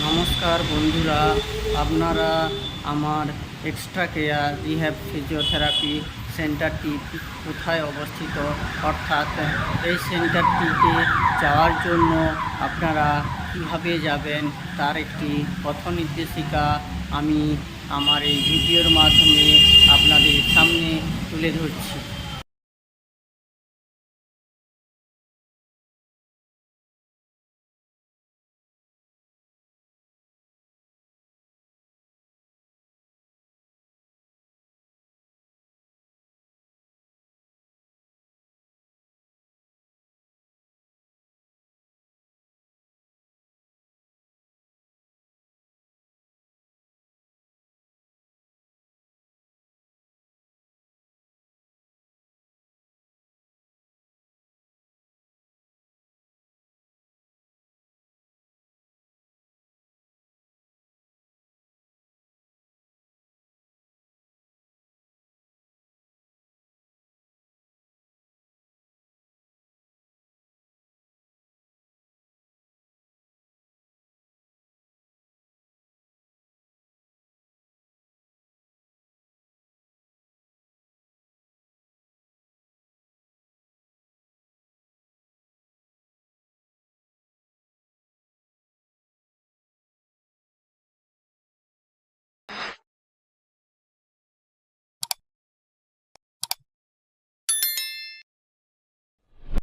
নমস্কার বন্ধুরা, আপনারা আমার এক্সট্রা কেয়ার রিহ্যাব ফিজিওথেরাপি সেন্টারটি কোথায় অবস্থিত? অর্থাৎ এই সেন্টারটিতে যাওয়ার জন্য আপনারা কীভাবে যাবেন? তার একটি পথ নির্দেশিকা আমি আমার এই ভিডিওর মাধ্যমে আপনাদের সামনে তুলে ধরছি।